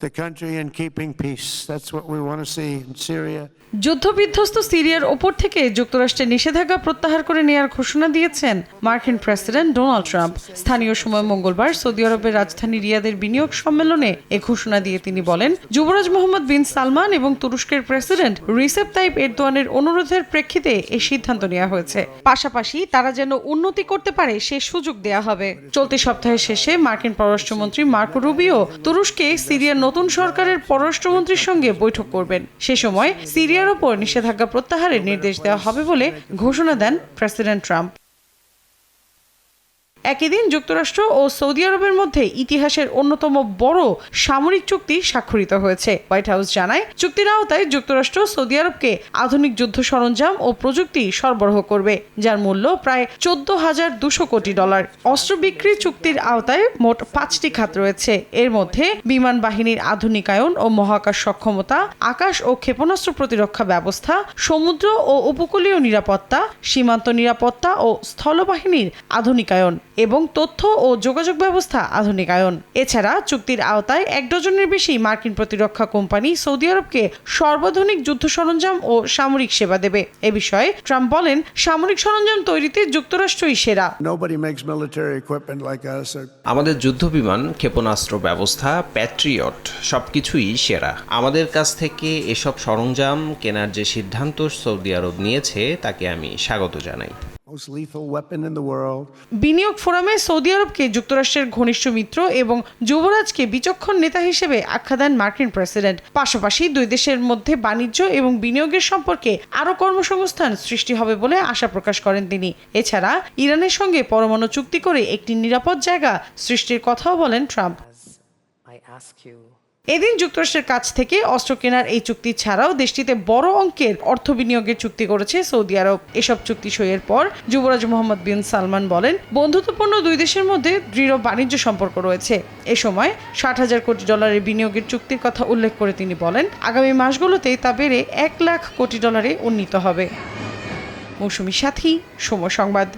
the country and keeping peace. That's what we want to see in Syria. যুদ্ধবিধ্বস্ত সিরিয়ার ওপর থেকে যুক্তরাষ্ট্রের নিষেধাজ্ঞা প্রত্যাহার করে নেয়ার ঘোষণা দিয়েছেন মার্কিন প্রেসিডেন্ট ডোনাল্ড ট্রাম্প স্থানীয় সময় মঙ্গলবার সৌদি আরবের রাজধানী রিয়াদের বিনিয়োগ সম্মেলনে এ ঘোষণা দিয়ে তিনি বলেন, যুবরাজ মোহাম্মদ বিন সালমান এবং তুরস্কের প্রেসিডেন্ট রিসেপ তাইপ এরদোয়ানের অনুরোধের প্রেক্ষিতে এই সিদ্ধান্ত নেওয়া হয়েছে পাশাপাশি তারা যেন উন্নতি করতে পারে, সে সুযোগ দেয়া হবে চলতি সপ্তাহের শেষে মার্কিন পররাষ্ট্রমন্ত্রী মার্কো রুবিও তুরস্কে সিরিয়ার নতুন সরকারের পররাষ্ট্রমন্ত্রীর সঙ্গে বৈঠক করবেন। সে সময় সিরিয়ার ওপর নিষেধাজ্ঞা প্রত্যাহারের নির্দেশ দেওয়া হবে বলে ঘোষণা দেন প্রেসিডেন্ট ট্রাম্প। একই দিন যুক্তরাষ্ট্র ও সৌদি আরবের মধ্যে ইতিহাসের অন্যতম বড় সামরিক চুক্তি স্বাক্ষরিত হয়েছে। হোয়াইট হাউস জানায়, চুক্তির আওতায় যুক্তরাষ্ট্র সৌদি আরবকে আধুনিক যুদ্ধ সরঞ্জাম ও প্রযুক্তি সরবরাহ করবে, যার মূল্য প্রায় চোদ্দ হাজার দুশো কোটি ডলার। অস্ত্র বিক্রি চুক্তির আওতায় মোট পাঁচটি খাত রয়েছে। এর মধ্যে বিমান বাহিনীর আধুনিকায়ন ও মহাকাশ সক্ষমতা, আকাশ ও ক্ষেপণাস্ত্র প্রতিরক্ষা ব্যবস্থা, সমুদ্র ও উপকূলীয় নিরাপত্তা, সীমান্ত নিরাপত্তা ও স্থলবাহিনীর আধুনিকায়ন। এবং তথ্য ও যোগাযোগ ব্যবস্থা আধুনিকায়ন। এছাড়া চুক্তির আওতায় এক ডজনের বেশি মার্কিন প্রতিরক্ষা কোম্পানি সৌদি আরবকে সর্বাধুনিক যুদ্ধ সরঞ্জাম ও সামরিক সেবা দেবে। এ বিষয়ে ট্রাম্প বলেন সামরিক সরঞ্জাম তৈরিতে যুক্তরাষ্ট্রই সেরা। আমাদের যুদ্ধবিমান ক্ষেপণাস্ত্র ব্যবস্থা প্যাট্রিয়ট সবকিছুই সেরা। আমাদের কাছ থেকে এসব সরঞ্জাম কেনার যে সিদ্ধান্ত সৌদি আরব নিয়েছে তাকে আমি স্বাগত জানাই। Most lethal weapon in the world. বিনিয়োগ ফোরামে সৌদি আরবকে যুক্তরাষ্ট্রের ঘনিষ্ঠ মিত্র এবং যুবরাজকে বিচক্ষণ নেতা হিসেবে আখ্যা দেন মার্কিন প্রেসিডেন্ট। পাশাপাশি দুই দেশের মধ্যে বাণিজ্য এবং বিনিয়োগের সম্পর্কে আরও কর্মসংস্থান সৃষ্টি হবে বলে আশা প্রকাশ করেন তিনি। এছাড়া ইরানের সঙ্গে পরমাণু চুক্তি করে একটি নিরাপদ জায়গা সৃষ্টির কথাও বলেন ট্রাম্প। এদিন যুক্তরাষ্ট্রের কাছ থেকে অস্ত্র কেনার এই চুক্তি ছাড়াও দেশটিতে বড় অঙ্কের অর্থ বিনিয়োগের চুক্তি করেছে সৌদি আরব। এসব চুক্তি সইয়ের পর যুবরাজ মোহাম্মদ বিন সালমান বলেন, বন্ধুত্বপূর্ণ দুই দেশের মধ্যে দৃঢ় বাণিজ্য সম্পর্ক রয়েছে। এ সময় ষাট হাজার কোটি ডলারের বিনিয়োগের চুক্তির কথা উল্লেখ করে তিনি বলেন, আগামী মাসগুলোতে তা বেড়ে এক লাখ কোটি ডলারে উন্নীত হবে। মৌসুমী সাথী, সময় সংবাদ।